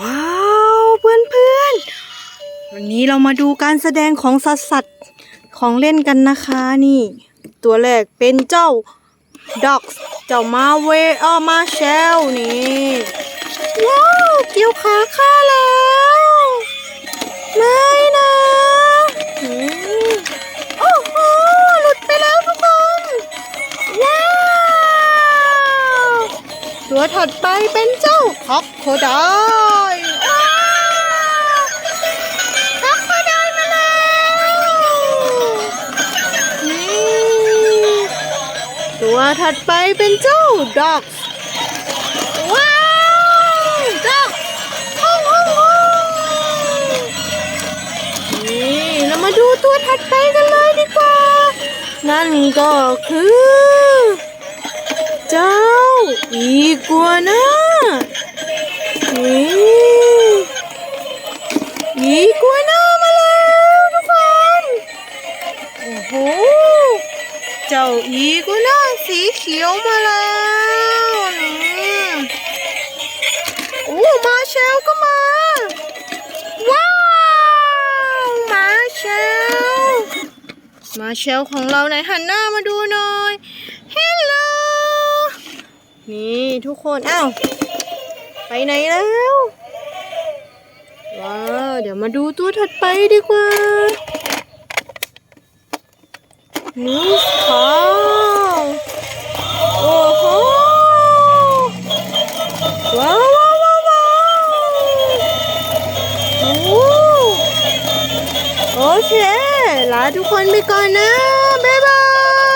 ว้าวเพื่อนเพื่อนๆวันนี้เรามาดูการแสดงของสัตว์สัตว์ของเล่นกันนะคะนี่ ตัวแรกเป็นเจ้าด็อกเจ้ามาเวเออมาเชลนี่ว้าวเกี่ยวขาข้าแล้วไม่นะโอ้โหหลุดไปแล้วทุกคนว้าวตัวถัดไปเป็นเจ้าคอกโคดว้ ตัวถัดไปเป็นเจ้าด็อกว้าวด็อกนี่เรามาดูตัวถัดไปกันเลยดีกว่า นั่นก็คือ เจ้าอีกัวน่า เจ้าอีกัวน่าสีเขียวมาแล้วโอ้มาเชลก็มา ว้าว มาเชล มาเชลของเราไหนหันหน้ามาดูหน่อยเฮลโหลนี่ทุกคน อ้าว ไปไหนแล้ว ว้าว เดี๋ยวมาดูตัวถัดไปดีกว่า นูสคาวโอ้โหว้าวว้าวว้าวโอเคลาทุกคนไปก่อนนะ บ๊ายบาย